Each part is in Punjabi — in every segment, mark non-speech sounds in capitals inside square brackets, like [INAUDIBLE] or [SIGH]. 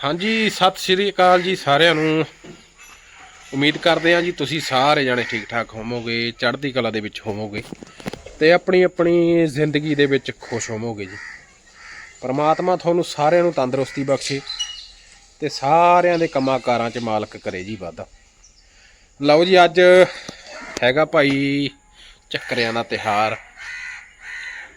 ਹਾਂਜੀ, ਸਤਿ ਸ਼੍ਰੀ ਅਕਾਲ ਜੀ ਸਾਰਿਆਂ ਨੂੰ। ਉਮੀਦ ਕਰਦੇ ਹਾਂ ਜੀ ਤੁਸੀਂ ਸਾਰੇ ਜਾਣੇ ਠੀਕ ਠਾਕ ਹੋਵੋਗੇ, ਚੜ੍ਹਦੀ ਕਲਾ ਦੇ ਵਿੱਚ ਹੋਵੋਗੇ ਤੇ ਆਪਣੀ ਆਪਣੀ ਜ਼ਿੰਦਗੀ ਦੇ ਵਿੱਚ ਖੁਸ਼ ਹੋਵੋਗੇ ਜੀ। ਪਰਮਾਤਮਾ ਤੁਹਾਨੂੰ ਸਾਰਿਆਂ ਨੂੰ ਤੰਦਰੁਸਤੀ ਬਖਸ਼ੇ ਤੇ ਸਾਰਿਆਂ ਦੇ ਕੰਮਾਂ ਕਾਰਾਂ 'ਚ ਮਾਲਕ ਕਰੇ ਜੀ ਵਾਧਾ। ਲਓ ਜੀ, ਅੱਜ ਹੈਗਾ ਭਾਈ ਚੱਕਰਿਆਂ ਦਾ ਤਿਹਾਰ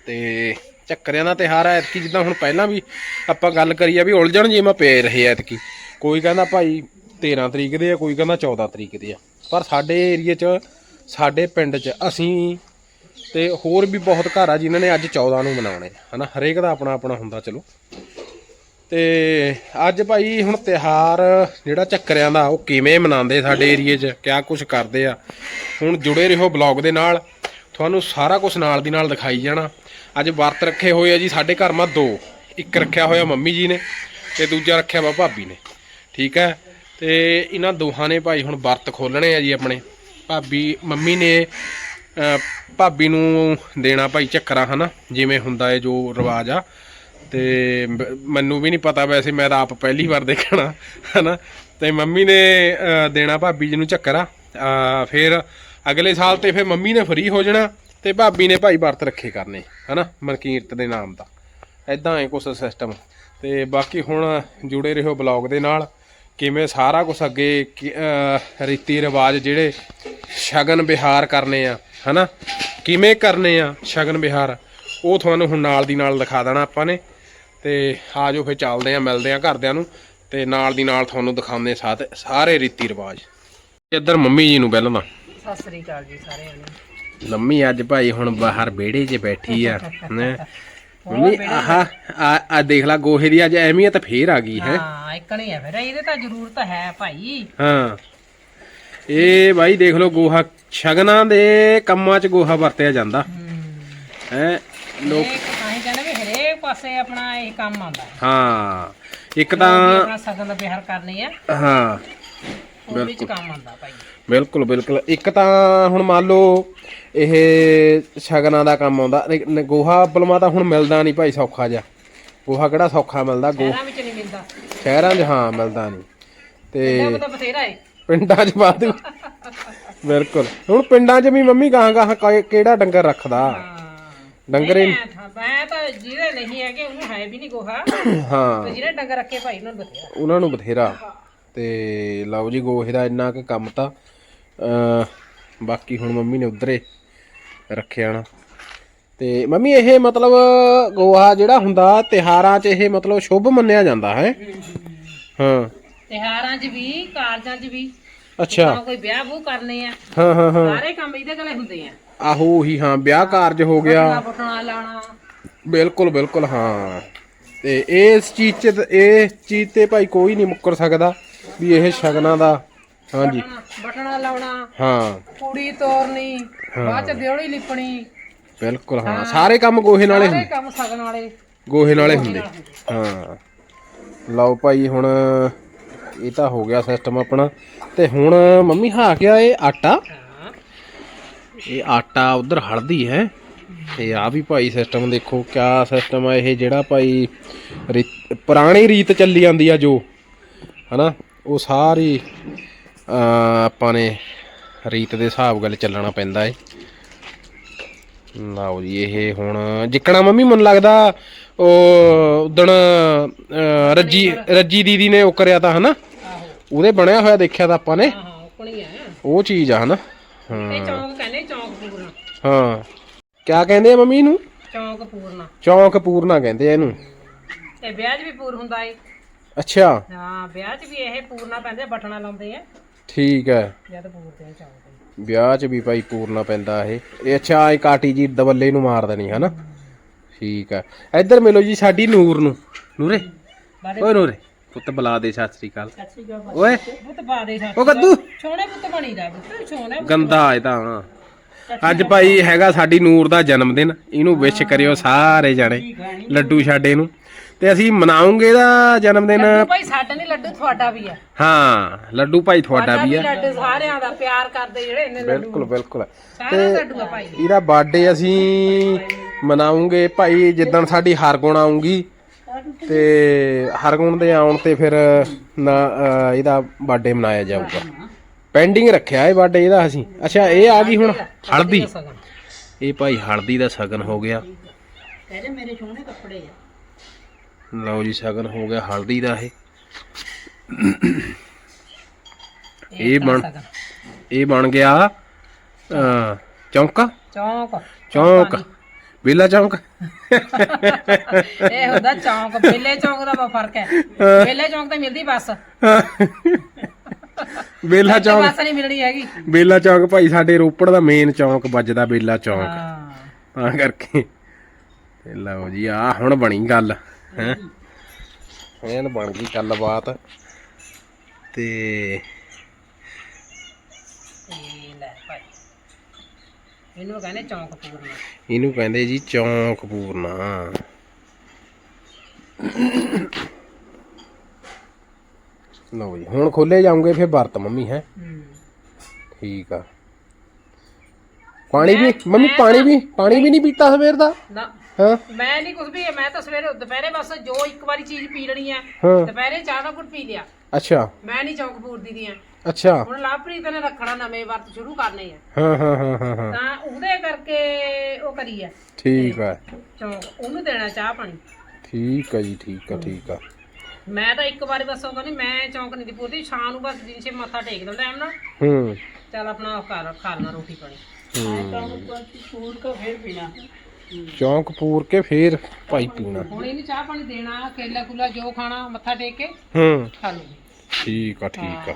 ਤੇ ਚੱਕਰਿਆਂ ਦਾ ਤਿਹਾਰ ਹੈ ਐਤਕੀ ਜਿੱਦਾਂ ਹੁਣ ਪਹਿਲਾਂ ਵੀ ਆਪਾਂ ਗੱਲ ਕਰੀ ਆ ਵੀ ਉਲਝਣ ਜੇ ਮੈਂ ਪਏ ਰਹੇ ਐਤਕੀ। ਕੋਈ ਕਹਿੰਦਾ ਭਾਈ 13 ਤਰੀਕ ਦੇ ਆ, ਕੋਈ ਕਹਿੰਦਾ 14 ਤਰੀਕ ਦੇ ਆ। ਪਰ ਸਾਡੇ ਏਰੀਏ 'ਚ, ਸਾਡੇ ਪਿੰਡ 'ਚ ਅਸੀਂ ਤੇ ਹੋਰ ਵੀ ਬਹੁਤ ਘਰ ਆ ਜਿਨ੍ਹਾਂ ਨੇ ਅੱਜ 14 ਨੂੰ ਮਨਾਉਣੇ ਹਨਾ? ਹਰੇਕ ਦਾ ਆਪਣਾ ਆਪਣਾ ਹੁੰਦਾ, ਚਲੋ। ਤੇ ਅੱਜ ਭਾਈ ਹੁਣ ਤਿਹਾਰ ਜਿਹੜਾ ਚੱਕਰਿਆਂ ਦਾ, ਉਹ ਕਿਵੇਂ ਮਨਾਉਂਦੇ ਸਾਡੇ ਏਰੀਏ 'ਚ? ਕਿਆ ਕੁਝ ਕਰਦੇ ਆ? ਹੁਣ ਜੁੜੇ ਰਹੋ ਬਲੌਗ ਦੇ ਨਾਲ। ਤੁਹਾਨੂੰ ਸਾਰਾ ਕੁਝ ਨਾਲ ਦੀ ਨਾਲ ਦਿਖਾਈ ਜਾਣਾ। ਅੱਜ ਵਰਤ ਰੱਖੇ ਹੋਏ ਆ ਜੀ, ਸਾਡੇ ਘਰ ਮਾ ਦੋ। ਇੱਕ ਰੱਖਿਆ ਹੋਇਆ ਮੰਮੀ ਜੀ ਨੇ ਤੇ ਦੂਜਾ ਰੱਖਿਆ ਵਾ ਭਾਬੀ ਨੇ। ਠੀਕ ਹੈ? ਤੇ ਇਹਨਾਂ ਦੋਹਾਂ ਨੇ ਭਾਈ ਹੁਣ ਵਰਤ ਖੋਲਣੇ ਆ ਜੀ ਆਪਣੇ। ਭਾਬੀ, ਮੰਮੀ ਨੇ ਭਾਬੀ ਨੂੰ ਦੇਣਾ ਭਾਈ ਚੱਕਰਾ, ਹਨਾ? ਜਿਵੇਂ ਹੁੰਦਾ ਹੈ ਜੋ ਰਿਵਾਜ ਆ। ਤੇ ਮੈਨੂੰ ਵੀ ਨਹੀਂ ਪਤਾ ਵੈਸੇ, ਮੈਂ ਤਾਂ ਆਪ ਪਹਿਲੀ ਵਾਰ ਦੇਖਣਾ, ਹਨਾ? ਤੇ ਮੰਮੀ ਨੇ ਦੇਣਾ ਭਾਬੀ ਜੀ ਨੂੰ ਚੱਕਰਾ। ਫਿਰ ਅਗਲੇ ਸਾਲ ਤੇ ਫਿਰ ਮੰਮੀ ਨੇ ਫਰੀ ਹੋ ਜਾਣਾ। ਤੇ ਭਾਬੀ ਨੇ ਭਾਈ ਵਰਤ ਰੱਖੇ ਕਰਨੇ, ਹਨਾ ਮਨਕੀਰਤ ਦੇ ਨਾਮ ਦਾ। ਐਦਾਂ ਹੈ ਕੁਛ ਸਿਸਟਮ ਤੇ ਬਾਕੀ ਹੁਣ ਜੁੜੇ ਰਹੋ ਬਲੌਗ ਦੇ ਨਾਲ। ਕਿਵੇਂ ਸਾਰਾ ਕੁਝ ਅੱਗੇ ਰੀਤੀ ਰਿਵਾਜ ਜਿਹੜੇ ਸ਼ਗਨ ਵਿਹਾਰ ਕਰਨੇ ਆ, ਹਨਾ? ਕਿਵੇਂ ਕਰਨੇ ਆ ਸ਼ਗਨ ਵਿਹਾਰ? ਉਹ ਤੁਹਾਨੂੰ ਹੁਣ ਨਾਲ ਦੀ ਨਾਲ ਦਿਖਾ ਦੇਣਾ ਆਪਾਂ ਨੇ। ਤੇ ਆਜੋ ਫਿਰ ਚੱਲਦੇ ਆ, ਮਿਲਦੇ ਆ ਘਰਦਿਆਂ ਨੂੰ। ਤੇ ਨਾਲ ਦੀ ਨਾਲ ਤੁਹਾਨੂੰ ਦਿਖਾਉਂਦੇ ਸਾਥ ਸਾਰੇ ਰੀਤੀ ਰਿਵਾਜ। ਇੱਧਰ ਮੰਮੀ ਜੀ ਨੂੰ ਪਹਿਲਾਂ ਤਾਂ ਸਤਿ ਸ੍ਰੀ ਅਕਾਲ ਜੀ ਸਾਰਿਆਂ ਨੂੰ। ਲੰਮੀ ਅੱਜ ਭਾਈ ਹੁਣ ਬਾਹਰ ਵਿਹੜੇ 'ਚ ਬੈਠੀ ਆ ਹੈਂ। ਮੰਮੀ ਆਹ ਆ ਆ ਦੇਖ ਲਾ ਗੋਹੇ ਦੀ ਅੱਜ ਅਹਿਮੀਅਤ ਫੇਰ ਆ ਗਈ ਹੈ। ਹਾਂ ਇਕਣੀ ਹੈ ਫਿਰ। ਇਹਦੇ ਤਾਂ ਜ਼ਰੂਰਤ ਹੈ ਭਾਈ। ਹਾਂ। ਇਹ ਭਾਈ ਦੇਖ ਲਓ ਗੋਹਾ ਸ਼ਗਨਾਂ ਦੇ ਕੰਮਾਂ 'ਚ ਗੋਹਾ ਵਰਤਿਆ ਜਾਂਦਾ। ਹੂੰ। ਹੈ ਲੋਕ ਇਹ ਤਾਂ ਹੀ ਕਹਿੰਦੇ ਵੀ ਹਰੇਕ ਪਾਸੇ ਆਪਣਾ ਇਹ ਕੰਮ ਆਉਂਦਾ। ਹੈ। ਹਾਂ ਇੱਕ ਤਾਂ ਆਪਣਾ ਸਗਨ ਦਾ ਵਿਹਾਰ ਕਰਨੀ ਹੈ। ਹਾਂ ਉਹ ਵਿੱਚ ਕੰਮ ਆਉਂਦਾ ਭਾਈ। ਬਿਲਕੁਲ ਬਿਲਕੁਲ। ਇੱਕ ਤਾਂ ਹੁਣ ਮੰਨ ਲਓ ਇਹ ਸ਼ਗਨਾਂ ਦਾ ਕੰਮ ਆਉਂਦਾ ਨ- ਗੋਹਾ ਬਲਮਾ ਤਾਂ ਹੁਣ ਮਿਲਦਾ ਨਹੀਂ ਭਾਈ ਸੌਖਾ ਜਿਹਾ। ਗੋਹਾ ਕਿਹੜਾ ਸੌਖਾ ਮਿਲਦਾ? ਗੋ ਸ਼ਹਿਰਾਂ ਵਿੱਚ ਨਹੀਂ ਮਿਲਦਾ। ਸ਼ਹਿਰਾਂ 'ਚ ਹਾਂ ਮਿਲਦਾ ਨਹੀਂ। ਤੇ ਇਹ ਤਾਂ ਬਥੇਰਾ ਹੈ ਪਿੰਡਾਂ 'ਚ ਵਾਧੂ [LAUGHS] ਬਿਲਕੁਲ। ਹੁਣ ਪਿੰਡਾਂ 'ਚ ਵੀ ਮੰਮੀ ਗਾਹਾਂ ਗਾਹਾਂ ਕ- ਕਿਹੜਾ ਡੰਗਰ ਰੱਖਦਾ? ਹਾਂ। ਡੰਗਰ ਹੀ- ਮੈਂ ਤਾਂ- ਮੈਂ ਤਾਂ ਜਿਹਦੇ ਨਹੀਂ ਹੈਗੇ ਉਹਨੂੰ ਹੈ ਵੀ ਨਹੀਂ ਗੋਹਾ। [COUGHS] ਹਾਂ। ਤੇ ਜਿਹਨੇ ਡੰਗਰ ਰੱਖੇ ਭਾਈ ਉਹਨਾਂ ਨੂੰ ਬਥੇਰਾ। ਉਹਨਾਂ ਨੂੰ ਬਥੇਰਾ। ਤੇ ਲਓ ਜੀ ਗੋਹੇ ਦਾ ਇੰਨਾ ਕੁ ਕੰਮ ਤਾਂ ਬਾਕੀ ਹੁਣ ਮੰਮੀ ਨੇ ਉਧਰੇ ਰੱਖਿਆ ਨਾ। ਤੇ ਮੰਮੀ ਇਹ ਮਤਲਬ ਗੋਹਾ ਜਿਹੜਾ ਹੁੰਦਾ ਤਿਹਾਰਾਂ 'ਚ ਇਹ ਮਤਲਬ ਸ਼ੁਭ ਮੰਨਿਆ ਜਾਂਦਾ ਹੈ। ਹਾਂ। ਤਿਹਾਰਾਂ 'ਚ ਵੀ ਕਾਰਜਾਂ 'ਚ ਵੀ। ਅੱਛਾ। ਕੋਈ ਵਿਆਹ ਵੂ ਕਰਨੇ ਆ ਹਾਂ ਹਾਂ ਹਾਂ। ਸਾਰੇ ਕੰਮ ਇਹਦੇ ਕੋਲੇ ਹੁੰਦੇ ਆ। ਆਹੋ ਉਹੀ ਹਾਂ ਵਿਆਹ ਕਾਰਜ ਹੋ ਗਿਆ। ਲਾਣਾ ਬਿਲਕੁਲ ਬਿਲਕੁਲ ਹਾਂ। ਤੇ ਇਸ ਚੀਜ਼ 'ਚ ਇਹ ਚੀਜ਼ ਤੇ ਭਾਈ ਕੋਈ ਨਹੀਂ ਮੁੱਕਰ ਸਕਦਾ ਵੀ ਇਹ ਸ਼ਗਨਾਂ ਦਾ ਹਾਂਜੀ। ਬਟਨਾ ਲਾਉਣਾ ਹਾਂ। ਕੁੜੀ ਤੋਰਨੀ ਬਾਅਦ ਚ ਵਿਹੜੀ ਲਿਪਣੀ। ਬਿਲਕੁਲ ਹਾਂ। ਸਾਰੇ ਕੰਮ ਗੋਹੇ ਨਾਲੇ ਸਾਰੇ ਕੰਮ ਸਗਨ ਵਾਲੇ। ਗੋਹੇ ਨਾਲੇ ਹੁੰਦੇ। ਹਾਂ। ਲਓ ਭਾਈ ਹੁਣ ਇਹ ਤਾਂ ਹੋ ਗਿਆ ਸਿਸਟਮ ਆਪਣਾ। ਤੇ ਹੁਣ ਮੰਮੀ ਹਾਂ ਗਿਆ ਇਹ ਆਟਾ। ਇਹ ਆਟਾ ਉਧਰ ਹਲਦੀ ਹੈ। ਤੇ ਆ ਵੀ ਭਾਈ ਸਿਸਟਮ ਦੇਖੋ ਕਿਆ ਸਿਸਟਮ ਆ ਇਹ ਜਿਹੜਾ ਭਾਈ ਪੁਰਾਣੀ ਰੀਤ ਚੱਲੀ ਜਾਂਦੀ ਆ ਜੋ। ਹਨਾ? ਉਹ ਸਾਰੀ ਆਪਾਂ ਨੇ ਰੀਤ ਦੇ ਹਿਸਾਬ ਗੱਲ ਚੱਲਣਾ ਪੈਂਦਾ ਏ। ਲਓ ਜੀ ਇਹ ਹੁਣ ਜਿੱਕਣਾ ਮੰਮੀ ਮੈਨੂੰ ਲੱਗਦਾ ਉਹ ਉਦਣ ਰੱਜੀ ਰੱਜੀ ਦੀਦੀ ਨੇ ਉਹ ਕਰਿਆ ਤਾਂ ਹਨਾ? ਉਹਦੇ ਬਣਿਆ ਹੋਇਆ ਦੇਖਿਆ ਤਾਂ ਆਪਾਂ ਨੇ। ਉਹ ਚੀਜ਼ ਆ ਹਨਾ? ਹਾਂ। ਚੌਂਕ ਕਹਿੰਦੇ ਚੌਂਕ ਪੂਰਨਾ। ਹਾਂ। ਕਿਆ ਕਹਿੰਦੇ ਆ ਮੰਮੀ ਨੂੰ ਚੌਂਕ ਪੂਰਨਾ। ਚੌਂਕ ਪੂਰਨਾ ਕਹਿੰਦੇ ਆ ਇਹਨੂੰ। ਤੇ ਵਿਆਹ 'ਚ ਵੀ ਪੂਰ ਹੁੰਦਾ ਏ। ਅੱਛਾ। ਹਾਂ ਵਿਆਹ 'ਚ ਵੀ ਇਹ ਪੂਰਨਾ ਪੈਂਦੇ ਬਟਨਾ ਲਾਉਂਦੇ ਆ। ਠੀਕ ਹੈ। ਜਦ ਪੂਰਦੇ ਆ ਚੌਂਕ ਤੇ। ਵਿਆਹ 'ਚ ਵੀ ਭਾਈ ਪੂਰਨਾ ਪੈਂਦਾ ਇਹ। ਇਹ ਅੱਛਾ ਇਹ ਕਾਟੀ ਜੀ ਦਵੱਲੇ ਨੂੰ ਮਾਰ ਦੇਣੀ ਹਨਾ? ਠੀਕ ਹੈ। ਇੱਧਰ ਮਿਲੋ ਜੀ ਸਾਡੀ ਨੂਰ ਨੂੰ। ਨੂਰੇ ਓਏ ਨੂਰੇ ਪੁੱਤ ਬੁਲਾ ਦੇ ਸਤਿ ਸ੍ਰੀ ਅਕਾਲ। ਓਏ ਪੁੱਤ ਪਾ ਦੇ ਸੱਚ ਉਹ ਕੱਦੂ। ਸੋਹਣੇ ਪੁੱਤ ਬਣੀਦਾ ਪੁੱਤ ਸੋਹਣੇ ਗੰਦਾ ਇਹ ਤਾਂ ਅੱਜ ਭਾਈ ਹੈਗਾ ਸਾਡੀ ਨੂਰ ਦਾ ਜਨਮ ਦਿਨ ਇਹਨੂੰ ਵਿਸ਼ ਕਰਿਓ ਸਾਰੇ ਜਾਣੇ ਲੱਡੂ ਛਾਡੇ ਨੂੰ। ਤੇ ਅਸੀਂ ਮਨਾਉਂਗੇ ਇਹਦਾ ਜਨਮ ਦਿਨ ਲੱਡੂ ਭਾਈ ਸਾਡਾ ਨਹੀਂ ਲੱਡੂ ਤੁਹਾਡਾ ਵੀ ਆ। ਹਾਂ ਲੱਡੂ ਭਾਈ ਤੁਹਾਡਾ ਵੀ ਹੈ ਲੱਡੂ ਸਾਰਿਆਂ ਦਾ ਪਿਆਰ ਕਰਦੇ ਜਿਹੜੇ ਇੰਨੇ ਲੱਡੂ। ਬਿਲਕੁਲ ਬਿਲਕੁਲ। ਦਾ ਆ ਭਾਈ। ਇਹਦਾ ਬਰਥਡੇ ਅਸੀਂ ਮਨਾਉਂਗੇ ਭਾਈ ਜਿੱਦਣ ਸਾਡੀ ਹਰਗੁਣ ਆਉਂਗੀ ਤੇ ਹਰਗੁਣ ਦੇ ਆਉਣ ਤੇ ਫਿਰ ਨਾ ਇਹਦਾ ਬਰਥਡੇ ਮਨਾਇਆ ਜਾਊਗਾ। ਪੈਂਡਿੰਗ ਰੱਖਿਆ ਇਹ ਬਰਥਡੇ ਇਹਦਾ ਅਸੀਂ। ਅੱਛਾ ਇਹ ਆ ਗਈ ਹੁਣ। ਹਲਦੀ। ਇਹ ਭਾਈ ਹਲਦੀ ਦਾ ਸ਼ਗਨ ਹੋ ਗਿਆ। ਕਹਿੰਦੇ ਮੇਰੇ ਸੋਹਣੇ ਕੱਪੜੇ ਆ। ਲਓ ਜੀ ਸ਼ਗਨ ਹੋ ਗਿਆ ਹਲਦੀ ਦਾ ਇਹ। ਇਹ ਬਣ ਇਹ ਬਣ ਗਿਆ ਚੌਂਕਾ? ਚੌਂਕ। ਚੌਂਕ। ਬੇਲਾ ਚੌਂਕ? ਇਹ ਹੁੰਦਾ ਚੌਂਕ। ਬੇਲੇ ਚੌਂਕ ਦਾ ਫ਼ਰਕ ਹੈ। ਬੇਲੇ ਚੌਂਕ ਤੇ ਮਿਲਦੀ ਬੱਸ। ਬੇਲਾ ਚੌਂਕ ਬੱਸ ਨਹੀਂ ਮਿਲਣੀ ਹੈਗੀ। ਬੇਲਾ ਚੌਂਕ ਭਾਈ ਸਾਡੇ ਰੋਪੜ ਦਾ ਮੇਨ ਚੌਂਕ ਵੱਜਦਾ ਬੇਲਾ ਚੌਂਕ। ਤਾਂ ਕਰਕੇ। ਤੇ ਲਓ ਜੀ ਆ ਹੁਣ ਬਣੀ ਗੱਲ ਹੈ? ਬਣ ਗਈ ਗੱਲਬਾਤ। ਤੇ ਇਹਨੂੰ ਕਹਿੰਦੇ ਚੌਂਕ ਪੂਰਨਾ। ਇਹਨੂੰ ਕਹਿੰਦੇ ਜੀ ਚੌਂਕ ਪੂਰਨਾ। ਲਓ ਜੀ ਹੁਣ ਖੋਲੇ ਜਾਉਂਗੇ ਫਿਰ ਵਰਤ ਮੰਮੀ ਹੈ। ਠੀਕ ਆ। ਪਾਣੀ ਵੀ ਮੰਮੀ ਪਾਣੀ ਵੀ ਪਾਣੀ ਵੀ ਨਹੀਂ ਪੀਤਾ ਸਵੇਰ ਦਾ? ਨਾ ਹਾਂ। ਮੈਂ ਨਹੀਂ ਕੁਝ ਵੀ ਮੈਂ ਤਾਂ ਸਵੇਰੇ ਦੁਪਹਿਰੇ ਬਸ ਜੋ ਇੱਕ ਵਾਰੀ ਚੀਜ਼ ਪੀ ਲੈਣੀ ਹੈ ਹਾਂ। ਦੁਪਹਿਰੇ ਚਾਹ ਦਾ ਘੁੱਟ ਪੀ ਲਿਆ। ਅੱਛਾ। ਮੈਂ ਨਹੀਂ ਚੌਂਕ ਪੂਰਦੀ ਦੀਆਂ। ਅੱਛਾ। ਹੁਣ ਲਾਪਰੀਤ ਨੇ ਰੱਖਣਾ ਨਵੇਂ ਵਰਤ ਸ਼ੁਰੂ ਕਰਨੇ ਆ। ਹਾਂ ਹਾਂ ਹਾਂ ਹਾਂ ਹਾਂ। ਤਾਂ ਉਹਦੇ ਕਰਕੇ ਉਹ ਕਰੀ ਆ। ਠੀਕ ਆ। ਚੌਂਕ ਉਹਨੂੰ ਦੇਣਾ ਚਾਹ ਪਾਣੀ। ਠੀਕ ਆ ਜੀ ਠੀਕ ਆ ਠੀਕ ਆ। ਮੈਂ ਤਾਂ ਇੱਕ ਵਾਰੀ ਬਸ ਉਹ ਕਹਿੰਦੀ ਮੈਂ ਚੌਂਕ ਨਹੀਂ ਦੀ ਪੂਰਦੀ ਸ਼ਾਮ ਨੂੰ ਬਸ ਦਿਨ ਛੇ ਮੱਥਾ ਟੇਕ ਦਿੰਦਾ ਟਾਈਮ ਨਾਲ ਹੂੰ। ਚੱਲ ਆਪਣਾ ਕਰ ਖਾ ਲੈਣਾ ਰੋਟੀ ਪਾਣੀ। ਹੂੰ। ਫੂਡ ਕੋ ਫੇਰ ਪੀਣਾ। ਚੌਂਕ ਪੂਰ ਕੇ ਫੇਰ ਭਾਈ ਪੀਣਾ। ਹੁਣ ਇਹਨੂੰ ਚਾਹ ਪਾਣੀ ਦੇਣਾ ਕੇਲਾ ਕੁਲਾ ਜੋ ਖਾਣਾ ਮੱਥਾ ਟੇਕ ਕੇ ਹੂੰ। ਖਾ ਲੂਗੀ ਠੀਕ ਆ ਠੀਕ ਆ।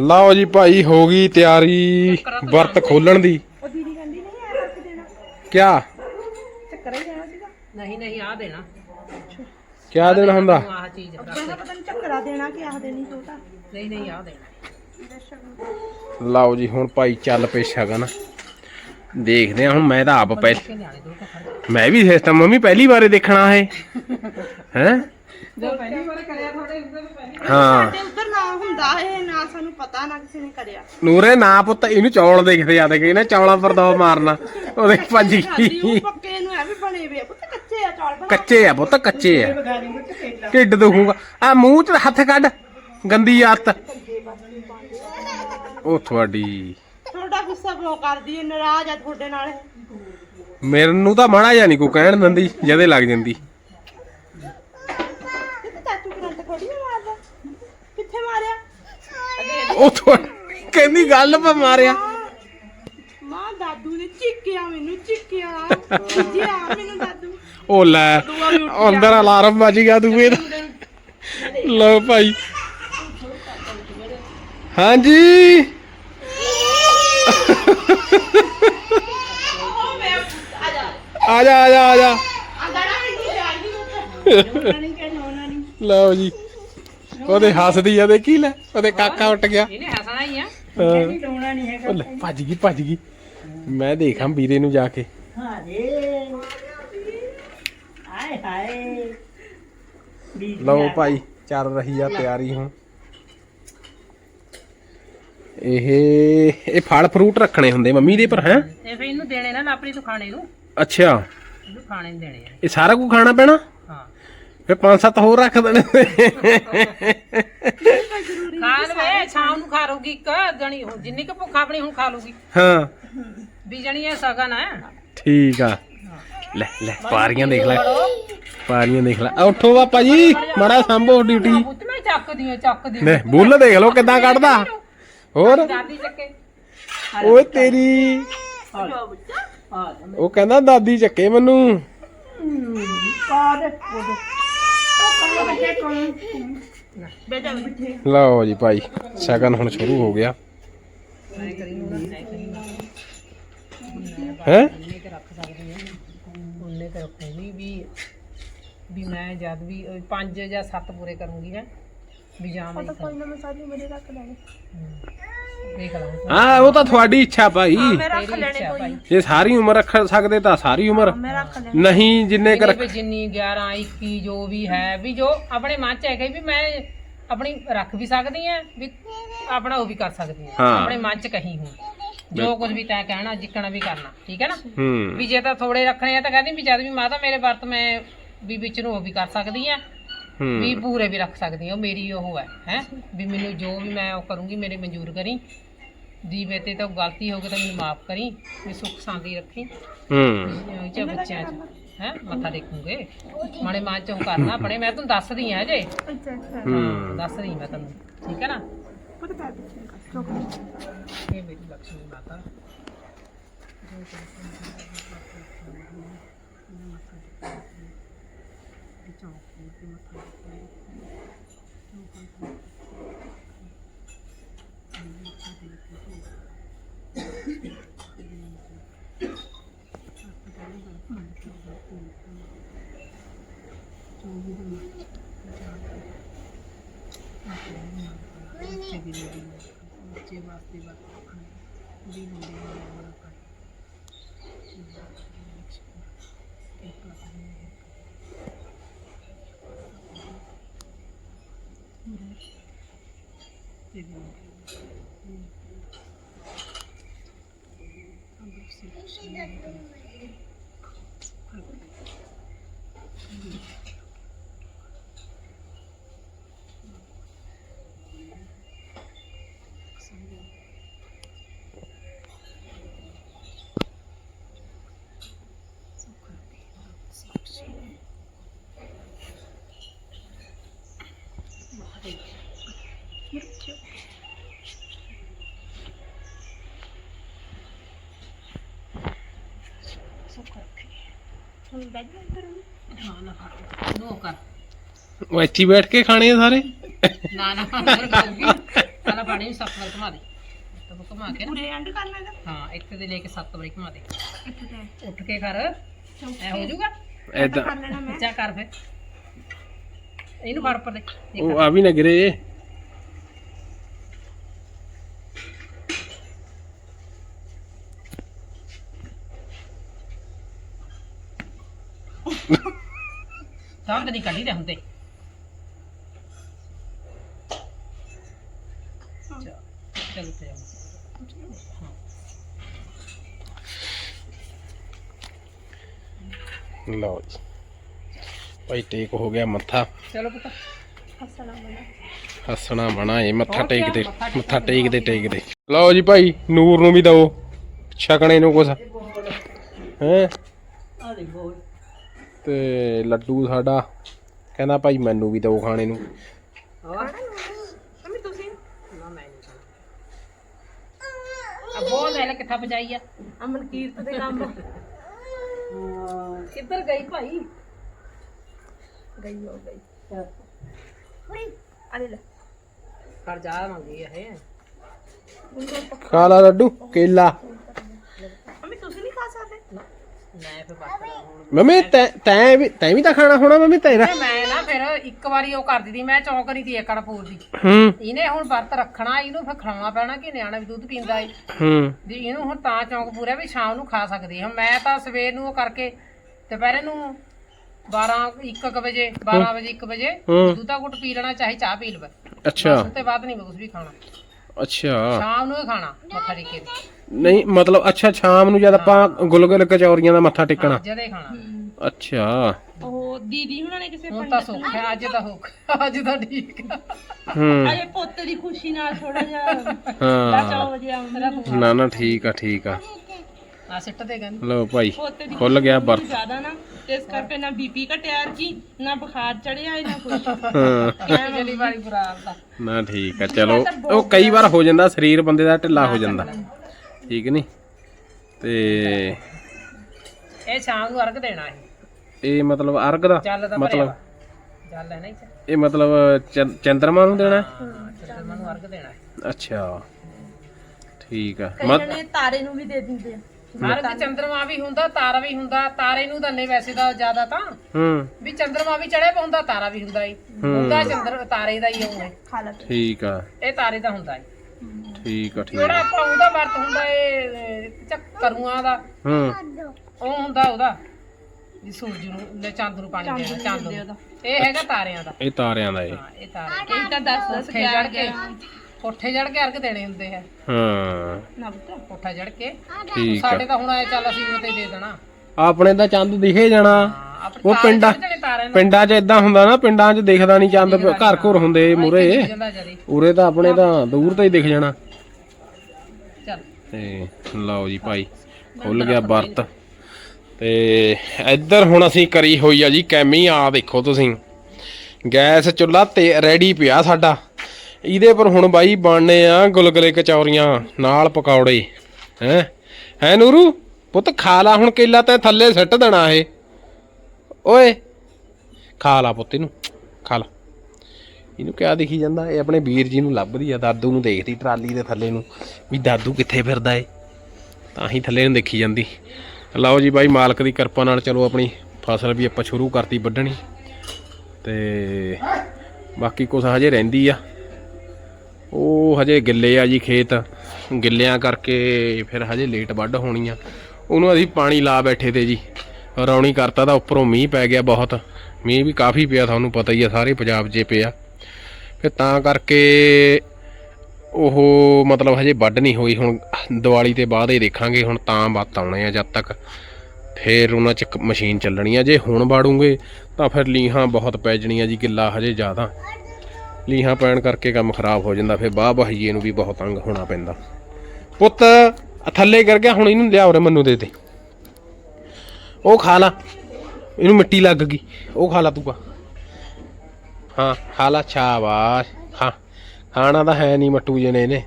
ਲਓ ਜੀ ਭਾਈ ਹੋ ਗਈ ਤਿਆਰੀ ਵਰਤ ਖੋਲਣ ਦੀ। ਕਿਆ? ਨਹੀਂ ਨਹੀਂ ਆ ਦੇਣਾ। ਕਿਆ ਦੇਣਾ ਹੁੰਦਾ? ਤੂੰ ਆਹ ਚੀਜ਼ ਰੱਖ ਦੇ। ਪਤਾ ਨਹੀਂ ਚੱਕਰਾ ਦੇਣਾ ਕਿ ਆਹ ਦੇਣੀ ਛੋਟਾ ਨਹੀਂ ਨਹੀਂ ਆ ਦੇਣਾ ਲਓ ਜੀ ਹੁਣ ਭਾਈ ਚੱਲ ਪੇ ਸ਼ਗਨ। ਦੇਖਦੇ ਆ ਹੁਣ ਮੈਂ ਤਾਂ ਆਪ ਪਹਿ ਕਿ ਲਿਆਣੇ ਦੋ ਤਾਂ ਖੜ ਮੈਂ ਵੀ ਸਿਸਟਮ ਮੰਮੀ ਪਹਿਲੀ ਵਾਰੇ ਦੇਖਣਾ ਹੈ ਹੈ? ਜੋ ਪਹਿਲੀ ਵਾਰ ਕਰਿਆ ਤੁਹਾਡੇ ਉੱਧਰ ਪਹਿਲੀ ਹਾਂ। ਤੇ ਉਧਰ ਨਾ ਹੁੰਦਾ ਇਹ ਨਾ ਸਾਨੂੰ ਪਤਾ ਨਾ ਕਿਸੇ ਨੇ ਕਰਿਆ। ਨੂਰੇ ਨਾ ਪੁੱਤ ਇਹਨੂੰ ਚੌਲ ਦੇਖਦੇ ਆ ਤੇ ਕਿ ਇਹਨੇ ਚੌਲਾਂ ਪਰ ਦੋ ਮਾਰਨਾ। ਉਹਦੇ ਭੱਜ। ਗਈ ਪੱਕੇ ਨੂੰ ਐ ਵੀ ਬਣੇ ਵੇ ਆ, ਪੁੱਤ ਕੱਚੇ ਆ ਚੌਲ ਬਣਾ ਕੱਚੇ ਆ ਪੁੱਤ ਕੱਚੇ ਆ। ਢਿੱਡ ਦੁਖੂਗਾ। ਆ ਮੂੰਹ ਚ ਹੱਥ ਕੱਢ ਗੰਦੀ ਆਦਤ। ਉਹ ਤੁਹਾਡੀ। ਤੁਹਾਡਾ ਗੁੱਸਾ ਬਹੁਤ ਕਰਦੀ ਹੈ ਨਾਰਾਜ਼ ਆ ਤੁਹਾਡੇ ਨਾਲ। ਮੈਨੂੰ ਤਾਂ ਮਾੜਾ ਨਹੀਂ ਕੋ ਕਹਿਣ ਦਿੰਦੀ ਜਦੇ ਲੱਗ ਜਾਂਦੀ। ਕਿਤੇ ਚਾਚੂ ਕਰੰਟ ਥੋੜੀ ਨਾ ਮਾਰਦਾ? ਕਿੱਥੇ ਮਾਰਿਆ? ਉਹ ਤੁਹਾਡੀ ਕਹਿੰਦੀ ਗੱਲ ਪਾ ਮਾਰਿਆ। ਮਾਂ ਦਾਦੂ ਨੇ ਚੀਕਿਆ ਮੈਨੂੰ ਚੀਕਿਆ। ਚੀਕਿਆ ਮੈਨੂੰ ਦਾਦੂ ਉਹ ਲੈ ਅੰਦਰ ਅਲਾਰਮ ਵੱਜ ਗਿਆ ਦੂਏ ਦਾ। ਲਓ ਭਾਈ। ਹਾਂਜੀ। ਆ ਜਾ ਆ ਜਾ ਆ ਜਾ। ਲਓ ਜੀ। ਉਹਦੇ ਹੱਸਦੀ ਆ ਦੇਖੀ ਲੈ ਉਹਦੇ ਕਾਕਾ ਉੱਟ ਗਿਆ। ਇਹਨੇ ਹੱਸਣਾ ਹੀ ਆ। ਨਹੀਂ ਹੈਗਾ। ਭੱਜ ਗਈ ਭੱਜ ਗਈ। ਮੈਂ ਦੇਖਾਂ ਵੀਰੇ ਨੂੰ ਜਾ ਕੇ। ਹਾਏ। ਲਓ ਭਾਈ ਚੱਲ ਰਹੀ ਆ ਤਿਆਰੀ ਹੁਣ। ਇਹ ਇਹ ਫਲ ਫਰੂਟ ਰੱਖਣੇ ਹੁੰਦੇ ਮੰਮੀ ਦੇ ਪਰ ਹੈ? ਤੇ ਫੇ ਇਹਨੂੰ ਦੇਣੇ ਨਾ ਲਾਪਰੀ ਤੂੰ ਖਾਣੇ ਨੂੰ। ਅੱਛਾ। ਇਹਨੂੰ ਖਾਣੇ ਨੂੰ ਦੇਣੇ ਆ। ਇਹ ਸਾਰਾ ਕੁਝ ਖਾਣਾ ਪੈਣਾ? ਹਾਂ। ਫਿਰ ਪੰਜ ਸੱਤ ਹੋਰ ਰੱਖ ਦੇਣੇ। ਖਾ ਲਵੇ ਸ਼ਾਮ ਨੂੰ ਖਾ ਲੂਗੀ ਇੱਕ ਜਣੀ ਹੁਣ ਜਿੰਨੀ ਕੁ ਭੁੱਖ ਆਪਣੀ ਹੁਣ ਖਾ ਲੂਗੀ ਹਾਂ। ਵੀ ਜਣੀ ਇਹ ਸਗਨ। ਹੈ ਠੀਕ ਆ। ਲੈ ਲੈ ਪਾਰੀਆਂ ਦੇਖ ਲੈ। ਪਾਰੀਆਂ ਦੇਖ ਲੈ। ਆ ਉੱਠੋ ਪਾਪਾ ਜੀ ਮੜਾ ਸੰਭੋ ਡਿਊਟੀ ਪੁੱਤ ਮੈਂ ਚੱਕਦੀ ਆ ਚੱਕਦੀ ਨੇ ਬੁੱਲ ਦੇਖ ਲਓ ਕਿੱਦਾਂ ਕੱਢਦਾ। ਹੋਰ? ਦਾਦੀ ਚੱਕੇ। ਓਏ ਤੇਰੀ। ਉਹ ਕਹਿੰਦਾ ਦਾਦੀ ਚੱਕੇ ਮੈਨੂੰ। ਲਓ ਜੀ ਭਾਈ ਸ਼ਗਨ ਹੁਣ ਸ਼ੁਰੂ ਹੋ ਗਿਆ। ਹੈ। ਉਹਨੇ ਤੇ ਰੱਖ ਸਕਦੀ ਆ ਉਹਨੇ ਤੇ ਰੱਖੇ ਵੀ ਵੀ ਮੈਂ ਜਦ ਵੀ ਅਹ, ਪੰਜ ਜਾਂ ਸੱਤ ਪੂਰੇ ਕਰੂੰਗੀ ਹੈ ਵੀ ਜਾਂ ਮੈਂ ਕੋਈ ਨਾ ਮੈਂ ਸਾਰੀ ਮੇਰੇ ਰੱਖ ਲੈਣੇ। ਦੇਖ ਹਾਂ ਉਹ ਤਾਂ ਤੁਹਾਡੀ ਇੱਛਾ ਭਾਈ। ਮੈਂ ਰੱਖ ਤੇਰੀ ਲੈਣੇ ਇੱਛਾ ਕੋਈ। ਭਾਈ। ਜੇ ਸਾਰੀ ਉਮਰ ਰੱਖ ਸਕਦੇ ਤਾਂ ਸਾਰੀ ਉਮਰ। ਮੈਂ ਰੱਖ ਲੈਣੇ। ਨਹੀਂ ਜਿੰਨੇ ਕਰ ਵੀ ਜਿੰਨੀ 11 21 ਜੋ ਵੀ ਹੈ ਵੀ ਜੋ ਆਪਣੇ ਮਨ ਚ ਹੈਗਾ ਵੀ ਮੈਂ ਆਪਣੀ ਰੱਖ ਵੀ ਸਕਦੀ ਆ ਵੀ ਆਪਣਾ ਉਹ ਵੀ ਕਰ ਸਕਦੀ ਆ ਹਾਂ। ਆਪਣੇ ਮਨ ਚ ਕਹੀ ਹੂੰ। ਜੋ ਕੁਝ ਵੀ ਤੈਂ ਕਹਿਣਾ ਜਿੱਕਣਾ ਵੀ ਕਰਨਾ ਠੀਕ ਹੈ ਨਾ? ਹੂੰ। ਵੀ ਜੇ ਤਾਂ ਥੋੜੇ ਰੱਖਣੇ ਆ ਤਾਂ ਕਹਿੰਦੀ ਵੀ ਜਦ ਵੀ ਮਾਤਾ ਮੇਰੇ ਵਰਤ ਮੈਂ ਵੀ ਵਿੱਚ ਨੂੰ ਉਹ ਵੀ ਕਰ ਸਕਦੀ ਆ। ਹੂੰ। ਵੀ ਪੂਰੇ ਵੀ ਰੱਖ ਸਕਦੀ ਆ ਉਹ ਮੇਰੀ ਉਹ ਹੈ ਹੈ? ਵੀ ਮੈਨੂੰ ਜੋ ਵੀ ਮੈਂ ਉਹ ਕਰੂੰਗੀ ਮੇਰੇ ਮਨਜ਼ੂਰ ਕਰੀ। ਦੀ ਮੇਰੇ ਤੇ ਤਾਂ ਗਲਤੀ ਹੋ ਗਈ ਤਾਂ ਮੈਨੂੰ ਮਾਫ ਕਰੀ ਵੀ ਸੁੱਖ ਸ਼ਾਂਤੀ ਰੱਖੀ। ਹੂੰ। ਚ ਬੱਚਿਆਂ ਚ ਹੈ? ਮੱਥਾ ਟੇਕੂਗੇ। ਮਾੜੇ ਮਾਂ ਚ ਕਰਨਾ ਆਪਣੇ ਮੈਂ ਤੁਹਾਨੂੰ ਦੱਸਦੀ ਆ ਜੇ ਅੱਛਾ ਅੱਛਾ। ਹੂੰ। ਦੱਸਦੀ ਮੈਂ ਤੁਹਾਨੂੰ ਠੀਕ ਹੈ ਨਾ? ਪੁੱਤ ਕਰ ਦੇ ਇਹ ਮੇਰੀ ਲక్ష్ਮੀ ਮਾਤਾ ਬੱਚੇ ਵਾਸਤੇ ਵਰਤ ਵੀ ਹੁੰਦੇ ਨੇ ਹੁਣ ਬੈਠ ਜਾ ਹਾਂ ਨਾ ਫੜ। ਨੋ ਕਰ। ਉਹ ਇੱਥੇ ਹੀ ਬੈਠ ਕੇ ਖਾਣੇ ਆ ਸਾਰੇ? ਨਾ ਨਾ ਅੰਦਰ ਕਰੂਗੀ ਪਹਿਲਾਂ ਪਾਣੀ ਨੂੰ ਸੱਤ ਵਾਰ ਘੁਮਾ ਦੇ। ਤਬ ਘੁਮਾ ਕੇ ਨਾ। ਪੂਰੇ ਐਂਡ ਕਰਨਾ ਇਹਦਾ ਹਾਂ ਇੱਥੇ ਦੇ ਲੈ ਕੇ ਸੱਤ ਵਾਰੀ ਘੁਮਾ ਦੇ। ਇੱਥੇ ਤੇ ਉੱਠ ਕੇ ਕਰ। ਐ ਹੋ ਜਾਊਗਾ? ਐਦਾਂ ਕਰ ਲੈਣਾ ਮੈਂ। ਜਾ ਕਰ ਫਿਰ। ਇਹਨੂੰ ਫੜ ਪਰ ਦੇ। ਉਹ ਆ ਵੀ ਨਾ ਗਿਰੇ। ਤਾਂ ਨਹੀਂ ਕੱਢੀ ਦੇ ਹੁੰਦੇ ਚਲ ਤੇ ਲਓ ਜੀ। ਭਾਈ ਟੇਕ ਹੋ ਗਿਆ ਮੱਥਾ। ਚਲੋ ਪੁੱਤ। ਹੱਸਣਾ ਬਣਾ ਇਹ ਮੱਥਾ ਕਿਆ? ਟੇਕਦੇ ਮੱਥਾ ਟੇਕਣਾ ਮੱਥਾ ਟੇਕਦੇ ਟੇਕਦੇ ਲਓ ਜੀ ਭਾਈ ਨੂਰ ਨੂੰ ਵੀ ਦਿਓ। ਛਕਣੇ ਨੂੰ ਕੁਛ। ਹੈ? ਆ ਦੇ ਬੋਲ ਤੇ ਲੱਡੂ ਸਾਡਾ। ਕਹਿੰਦਾ ਭਾਈ ਮੈਨੂੰ ਵੀ ਦਿਓ ਖਾਣੇ ਨੂੰ। ਹੋਰ? ਮੰਮੀ ਤੁਸੀਂ? ਨਾ ਮੈਂ ਨਹੀਂ ਖਾਣਾ। ਆ ਬੋਲ ਲੈ ਕਿੱਥਾ ਬਜਾਈ ਆ? ਅਮਨ ਕੀਰਤ ਦੇ ਕੰਮ। ਕਿੱਧਰ ਗਈ ਭਾਈ? ਗਈ ਹੋ ਗਈ। ਅਰੇ ਲੈ ਕਰ ਜਾ ਮੰਗੀ ਇਹ। ਖਾ ਲਾ ਲੱਡੂ ਕੇਲਾ ਮੰਮੀ ਤੁਸੀਂ ਨਹੀਂ ਖਾ ਸਕਦੇ ਮੈਂ ਫਿਰ ਬਾਤ ਹੁਣ ਮੰਮੀ ਤੈਂ ਤੈਂ ਵੀ ਤੈਂ ਵੀ ਤਾਂ ਖਾਣਾ ਹੋਣਾ ਮੰਮੀ ਤੇਰਾ? ਮੈਂ ਨਾ ਫਿਰ ਇੱਕ ਵਾਰੀ ਉਹ ਕਰ ਦਿੱਤੀ ਮੈਂ ਚੌਂਕ ਨਹੀਂ ਤੀ ਏਕੜ ਪੂਰ ਦੀ। ਹੂੰ। ਇਹਨੇ ਹੁਣ ਵਰਤ ਰੱਖਣਾ ਇਹਨੂੰ ਫਿਰ ਖਿਲਾਉਣਾ ਪੈਣਾ ਕਿ ਨਿਆਣਾ ਵੀ ਦੁੱਧ ਪੀਂਦਾ ਏ? ਹੂੰ। ਵੀ ਇਹਨੂੰ ਹੁਣ ਤਾਂ ਚੌਂਕ ਪੂਰਾ ਵੀ ਸ਼ਾਮ ਨੂੰ ਖਾ ਸਕਦੀ ਹਾਂ ਮੈਂ ਤਾਂ ਸਵੇਰ ਨੂੰ ਉਹ ਕਰਕੇ ਦੁਪਹਿਰੇ ਨੂੰ 12 1 ਵਜੇ 12 ਵਜੇ 1 ਵਜੇ ਹੂੰ। ਦੁੱਧਾ ਘੁੱਟ ਪੀ ਲੈਣਾ ਚਾਹੇ ਚਾਹ ਪੀ ਲਵੇ। ਅੱਛਾ। ਉਸ ਤੋਂ ਬਾਅਦ ਨਹੀਂ ਮੈਂ ਕੁਝ ਵੀ ਖਾਣਾ। ਅੱਛਾ। ਸ਼ਾਮ ਨੂੰ ਹੀ ਖਾਣਾ ਮੱਥਾ ਟੇਕੇ ਦੀ ਨਹੀਂ ਮਤਲਬ ਅੱਛਾ ਸ਼ਾਮ ਨੂੰ ਜਦ ਆਪਾਂ ਗੁਲਗੁਲ ਕਚੌਰੀਆਂ ਦਾ ਮੱਥਾ ਟੇਕਣਾ। ਜਦੇ ਖਾਣਾ। ਅੱਛਾ। ਉਹ ਦੀਦੀ ਹੁਣਾਂ ਨੇ ਕਿਸੇ ਹੁਣ ਤਾਂ ਸੁੱਖ ਹੈ ਅੱਜ ਤਾਂ ਹੁੱਕ ਅੱਜ ਤਾਂ ਠੀਕ ਆ। ਹੂੰ। ਅਜੇ ਪੁੱਤ ਦੀ ਖੁਸ਼ੀ ਨਾਲ ਥੋੜਾ ਜਿਹਾ ਹਾਂ। ਚਲੋ ਵਜੇ ਆਉਂਦਾ। ਨਾ ਨਾ ਠੀਕ ਆ ਠੀਕ ਆ। ਆ ਸਿੱਟ ਦੇ ਗੰਨ ਲਓ ਭਾਈ ਪੁੱਤ ਦੀ ਖੁੱਲ ਗਿਆ ਵਰਤ ਜ਼ਿਆਦਾ ਨਾ ਤੇ ਇਸ ਕਰਕੇ ਨਾ ਬੀਪੀ ਘਟਿਆ ਕੀ ਨਾ ਬੁਖਾਰ ਚੜਿਆ ਨਾ ਕੁਛ। ਹਾਂ। ਜਲੀ ਵਾਲੀ ਬੁਰਾਰ ਦਾ। ਨਾ ਠੀਕ ਆ ਚਲੋ। ਉਹ ਕਈ ਵਾਰ ਹੋ ਜਾਂਦਾ ਸਰੀਰ ਬੰਦੇ ਦਾ ਢਿੱਲਾ ਹੋ ਜਾਂਦਾ। ਠੀਕ ਨਹੀਂ ਤੇ ਇਹ ਸ਼ਾਮ ਨੂੰ ਅਰਗ ਦੇਣਾ ਹੈ ਇਹ ਮਤਲਬ ਅਰਗ ਦਾ? ਚੱਲ ਦਾ ਮਤਲਬ ਚੱਲ ਹੈ ਨਾ ਇਹ ਮਤਲਬ ਚੰ- ਚੰਦਰਮਾ ਨੂੰ ਦੇਣਾ? ਹੈ? ਹਾਂ ਚੰਦਰਮਾ ਨੂੰ ਅਰਗ ਦੇਣਾ ਹੈ ਅੱਛਾ। ਠੀਕ ਆ। ਕਈ ਮਤ ਜਣੇ ਤਾਰੇ ਨੂੰ ਵੀ ਦੇ ਦਿੰਦੇ ਆ। ਅਰਗ ਚੰਦਰਮਾ ਵੀ ਹੁੰਦਾ ਤਾਰਾ ਵੀ ਹੁੰਦਾ ਤਾਰੇ ਨੂੰ ਤਾਂ ਨਹੀਂ ਵੈਸੇ ਤਾਂ ਜ਼ਿਆਦਾ ਤਾਂ। ਹੂੰ। ਵੀ ਚੰਦਰਮਾ ਵੀ ਚੜਿਆ ਹੁੰਦਾ ਤਾਰਾ ਵੀ ਹੁੰਦਾ ਏ ਹੁੰਦਾ ਚੰਦਰ ਤਾਰੇ ਦਾ ਹੀ ਖਾ ਲਾ ਠੀਕ ਆ। ਇਹ ਤਾਰੇ ਦਾ ਹੁੰਦਾ ਏ ਠੀਕ ਆ ਠੀਕ ਜਿਹੜਾ ਆ ਆਪਾਂ ਉਹਦਾ ਵਰਤ ਹੁੰਦਾ ਏ ਚੱਕਰੂਆਂ ਦਾ। ਹੂੰ। ਉਹ ਹੁੰਦਾ ਉਹਦਾ ਵੀ ਸੂਰਜ ਨੂੰ ਲੈ ਚੰਦ ਨੂੰ ਪਾਣੀ ਦੇਣਾ ਚੰਦ ਨੂੰ ਇਹ ਹੈਗਾ ਤਾਰਿਆਂ ਦਾ। ਇਹ ਤਾਰਿਆਂ ਦਾ ਇਹ। ਹਾਂ ਇਹ ਤਾਰੇ ਇਹ ਤਾਂ 10 10 ਕੋਠੇ ਚੜ ਕੇ ਕੋਠੇ ਚੜ ਕੇ ਅਰਗ ਦੇਣੇ ਹੁੰਦੇ ਆ। ਹਾਂ। ਨਾ ਬਤਾ ਕੋਠਾ ਚੜ ਕੇ। ਠੀਕ ਆ। ਸਾਡੇ ਤਾਂ ਹੁਣ ਆਏ ਚੱਲ ਅਸੀਂ ਉਹ ਤੇ ਦੇ ਦੇਣਾ। ਆਪਣੇ ਤਾਂ ਚੰਦ ਦਿਖੇ ਜਾਣਾ। ਆਪਣੇ ਉਹ ਤਾਰੇ ਪਿੰਡਾਂ ਜਿਹੜੇ ਤਾਰਿਆਂ ਨੂੰ ਪਿੰਡਾਂ 'ਚ ਇਦਾਂ ਹੁੰਦਾ ਨਾ ਪਿੰਡਾਂ 'ਚ ਦਿਖਦਾ ਨਹੀਂ ਚੰਦ ਘਰ ਘਰ ਹੁੰਦੇ ਮੂਰੇ ਜਾਂਦਾ। ਉਰੇ ਤਾਂ ਆਪਣੇ ਤਾਂ ਦੂਰ ਤੋਂ ਹੀ ਦਿਖ ਜਾਣਾ। ਤੇ ਲਓ ਜੀ ਭਾਈ ਖੁੱਲ ਗਿਆ ਵਰਤ। ਤੇ ਇੱਧਰ ਹੁਣ ਅਸੀਂ ਕਰੀ ਹੋਈ ਆ ਜੀ ਕੈਮੀ ਆ ਦੇਖੋ ਤੁਸੀਂ। ਗੈਸ ਚੁੱਲਾ ਤੇ ਰੈਡੀ ਪਿਆ ਸਾਡਾ। ਇਹਦੇ ਪਰ ਹੁਣ ਬਾਈ ਬਣਨੇ ਆ ਗੁਲਗੁਲੇ ਕਚੌਰੀਆਂ ਨਾਲ ਪਕੌੜੇ ਹੈ? ਹੈ ਨੂਰੂ? ਪੁੱਤ ਖਾ ਲਾ ਹੁਣ ਕੇਲਾ ਤੇ ਥੱਲੇ ਸਿੱਟ ਦੇਣਾ ਇਹ। ਓਏ ਖਾ ਲਾ ਪੁੱਤ ਇਹਨੂੰ। ਖਾ ਲਾ। ਇਹਨੂੰ ਕਿਆ ਦਿਖੀ ਜਾਂਦਾ? ਇਹ ਆਪਣੇ ਵੀਰ ਜੀ ਨੂੰ ਲੱਭਦੀ ਆ, ਦਾਦੂ ਨੂੰ ਦੇਖਦੀ ਟਰਾਲੀ ਦੇ ਥੱਲੇ ਨੂੰ ਵੀ ਦਾਦੂ ਕਿੱਥੇ ਫਿਰਦਾ ਏ। ਤਾਂ ਹੀ ਥੱਲੇ ਨੂੰ ਦੇਖੀ ਜਾਂਦੀ। ਲਓ ਜੀ ਬਾਈ, ਮਾਲਕ ਦੀ ਕਿਰਪਾ ਨਾਲ ਚਲੋ ਆਪਣੀ ਫਸਲ ਵੀ ਆਪਾਂ ਸ਼ੁਰੂ ਕਰਤੀ ਵੱਢਣੀ। ਤੇ ਬਾਕੀ ਕੁਛ ਹਜੇ ਰਹਿੰਦੀ ਆ। ਉਹ ਹਜੇ ਗਿੱਲੇ ਆ ਜੀ ਖੇਤ। ਗਿੱਲਿਆਂ ਕਰਕੇ ਫਿਰ ਹਜੇ ਲੇਟ ਵੱਢ ਹੋਣੀ ਆ। ਉਹਨੂੰ ਅਸੀਂ ਪਾਣੀ ਲਾ ਬੈਠੇ ਤੇ ਜੀ। ਰੌਣੀ ਕਰਤਾ ਤਾਂ ਉੱਪਰੋਂ ਮੀਂਹ ਪੈ ਗਿਆ ਬਹੁਤ। ਮੀਂਹ ਵੀ ਕਾਫੀ ਪਿਆ, ਤੁਹਾਨੂੰ ਪਤਾ ਹੀ ਆ, ਸਾਰੇ ਪੰਜਾਬ 'ਚ ਪਿਆ। ਫਿਰ ਤਾਂ ਕਰਕੇ ਉਹ ਮਤਲਬ ਹਜੇ ਵੱਢ ਨਹੀਂ ਹੋਈ। ਹੁਣ ਦੀਵਾਲੀ ਤੇ ਬਾਅਦ ਹੀ ਦੇਖਾਂਗੇ, ਹੁਣ ਤਾਂ ਬਾਤ ਆਉਣੇ ਆ ਜਦ ਤੱਕ। ਫਿਰ ਉਹਨਾਂ 'ਚ ਮਸ਼ੀਨ ਚੱਲਣੀ ਆ। ਜੇ ਹੁਣ ਵਾੜੂਗੇ ਤਾਂ ਫਿਰ ਲੀਹਾਂ ਬਹੁਤ ਪੈ ਜਣੀਆਂ ਜੀ, ਗਿੱਲਾ ਹਜੇ ਜ਼ਿਆਦਾ। ਲੀਹਾਂ ਪੈਣ ਕਰਕੇ ਕੰਮ ਖਰਾਬ ਹੋ ਜਾਂਦਾ, ਫਿਰ ਬਾਹ ਬਹੀਏ ਨੂੰ ਵੀ ਬਹੁਤ ਤੰਗ ਹੋਣਾ ਪੈਂਦਾ। ਪੁੱਤ, ਥੱਲੇ ਕਰ ਗਿਆ, ਹੁਣ ਇਹਨੂੰ ਲਿਆ ਉਰੇ ਮੈਨੂੰ ਦੇ ਦੇ। ਉਹ ਖਾ ਲਾ। ਇਹਨੂੰ ਮਿੱਟੀ ਲੱਗ ਗਈ। ਉਹ ਖਾ ਲਾ ਤੂੰ ਕਾ ਹਾਂ ਖਾ ਲਾ ਸ਼ਾਬਾਸ਼। ਹਾਂ ਖਾਣਾ ਤਾਂ ਹੈ ਨਹੀਂ ਮੱਟੂ ਜਣੇ ਨੇ।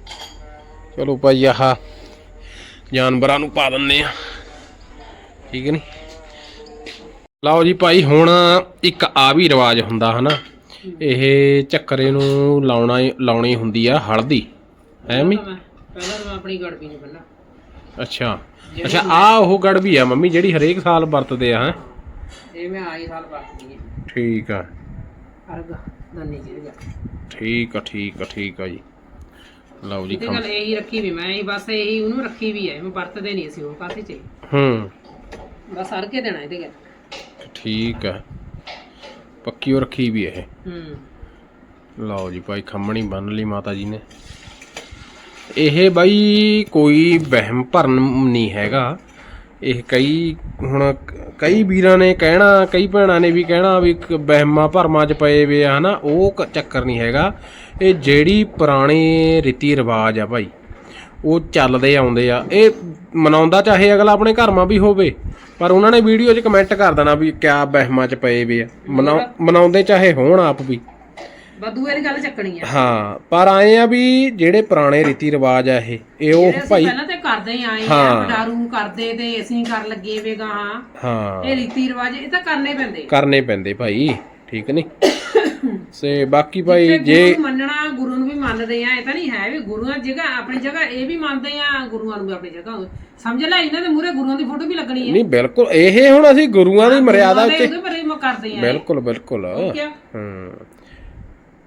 ਚਲੋ ਭਾਈ ਆਹ ਜਾਨਵਰਾਂ ਨੂੰ ਪਾ ਦਿੰਨੇ ਆ ਠੀਕ ਹੈ ਨਹੀਂ ਲਓ ਜੀ ਭਾਈ ਹੁਣ ਇੱਕ ਆ ਵੀ ਰਿਵਾਜ ਹੁੰਦਾ ਹਨਾ? ਇਹ ਚੱਕਰੇ ਨੂੰ ਲਾਉਣਾ ਲਾਉਣੀ ਹੁੰਦੀ ਆ ਹਲਦੀ। ਹੈ ਮੀ ਮੈਂ ਪਹਿਲਾਂ ਮੈਂ ਆਪਣੀ ਗੜਬੀ ਨੂੰ ਪਹਿਲਾਂ। ਅੱਛਾ। ਅੱਛਾ ਆ। ਉਹ ਗੜ ਵੀ ਆ ਮੰਮੀ ਜਿਹੜੀ ਹਰੇਕ ਸਾਲ ਵਰਤਦੇ ਆ ਹੈ? ਇਹ ਮੈਂ ਆਈ ਸਾਲ ਵਰਤਦੀ ਹੈ ਠੀਕ ਆ। ਅਰਗ ਦੰਨੀ ਜੀ ਦਾ। ਠੀਕ ਆ ਠੀਕ ਆ ਠੀਕ ਆ ਜੀ। ਲਓ ਜੀ ਇਹਦੇ ਨਾਲ ਇਹੀ ਰੱਖੀ ਵੀ ਮੈਂ ਇਹੀ ਬਸ ਇਹੀ ਉਹਨੂੰ ਰੱਖੀ ਵੀ ਹੈ ਮੈਂ ਵਰਤਦੇ ਨਹੀਂ ਅਸੀਂ ਉਹ ਕਾਸੇ ਚ। ਹੂੰ। ਬਸ ਅਰ ਕੇ ਦੇਣਾ ਇਹਦੇ ਗੱਲ ਠੀਕ ਆ। ਪੱਕੀ ਉਹ ਰੱਖੀ ਵੀ ਇਹ। ਹੂੰ। ਲਓ ਜੀ ਭਾਈ ਖੰਮਣੀ ਬੰਨ ਲਈ ਮਾਤਾ ਜੀ ਨੇ। ਇਹ ਬਾਈ ਕੋਈ ਵਹਿਮ ਭਰਨ ਨਹੀਂ ਹੈਗਾ। ਇਹ ਕਈ ਹੁਣ ਕਈ ਵੀਰਾਂ ਨੇ ਕਹਿਣਾ, ਕਈ ਭੈਣਾਂ ਨੇ ਵੀ ਕਹਿਣਾ ਵੀ ਇੱਕ ਵਹਿਮਾਂ ਭਰਮਾਂ 'ਚ ਪਏ ਵੇ ਆ, ਹਨਾ, ਉਹ ਕ- ਚੱਕਰ ਨਹੀਂ ਹੈਗਾ। ਇਹ ਜਿਹੜੀ ਪੁਰਾਣੇ ਰੀਤੀ ਰਿਵਾਜ ਆ ਭਾਈ, ਉਹ ਚੱਲਦੇ ਆਉਂਦੇ ਆ। ਇਹ ਮਨਾਉਂਦਾ ਚਾਹੇ ਅਗਲਾ ਆਪਣੇ ਘਰਮਾਂ ਵੀ ਹੋਵੇ, ਪਰ ਉਹਨਾਂ ਨੇ ਵੀਡੀਓ 'ਚ ਕਮੈਂਟ ਕਰ ਦੇਣਾ ਵੀ ਕਿਆ ਵਹਿਮਾਂ 'ਚ ਪਏ ਵੇ ਆ। ਮਨਾਉ- ਮਨਾਉਂਦੇ ਚਾਹੇ ਹੋਣ ਆਪ ਵੀ। ਬਦੂਏ ਦੀ ਗੱਲ ਚੱਕਣੀ ਆ। ਹਾਂ ਪਰ ਆਏ ਆ ਵੀ ਜਿਹੜੇ ਪੁਰਾਣੇ ਰੀਤੀ ਰਿਵਾਜ ਆ ਇਹ ਇਹ ਉਹ ਜਿਹੜੇ ਅਸੀਂ ਭਾਈ ਪਹਿਲਾਂ ਤੇ ਕਰਦੇ ਹੀ ਆਏ ਹਾਂ। ਆ ਡਾਰੂ ਕਰਦੇ ਤੇ ਅਸੀਂ ਕਰ ਲੱਗੇ ਵੇ ਗਾਹਾਂ ਹਾਂ। ਇਹ ਰੀਤੀ ਰਿਵਾਜ ਇਹ ਤਾਂ ਕਰਨੇ ਪੈਂਦੇ। ਕਰਨੇ ਪੈਂਦੇ ਭਾਈ ਠੀਕ ਨਹੀਂ ਸੇ ਬਾਕੀ ਭਾਈ ਤੇ ਜੇ ਗੁਰੂ ਨੂੰ ਮੰਨਣਾ ਗੁਰੂ ਨੂੰ ਵੀ ਮੰਨਦੇ ਆ ਇਹ ਤਾਂ ਨਹੀਂ ਹੈ ਵੀ ਗੁਰੂਆਂ ਦੀ ਜਗ੍ਹਾ ਆਪਣੀ ਜਗ੍ਹਾ ਇਹ ਵੀ ਮੰਨਦੇ ਆ ਗੁਰੂਆਂ ਨੂੰ ਵੀ ਆਪਣੀ ਜਗ੍ਹਾ ਸਮਝ ਲੈ ਇਹਨਾਂ ਦੇ ਮੂਹਰੇ ਗੁਰੂਆਂ ਦੀ ਫੋਟੋ ਵੀ ਲੱਗਣੀ ਹੈ ਨਹੀਂ ਬਿਲਕੁਲ ਇਹ ਹੁਣ ਅਸੀਂ ਗੁਰੂਆਂ ਦੀ ਮਰਿਆਦਾ ਉੱਤੇ ਬਿਲਕੁਲ ਬਿਲਕੁਲ।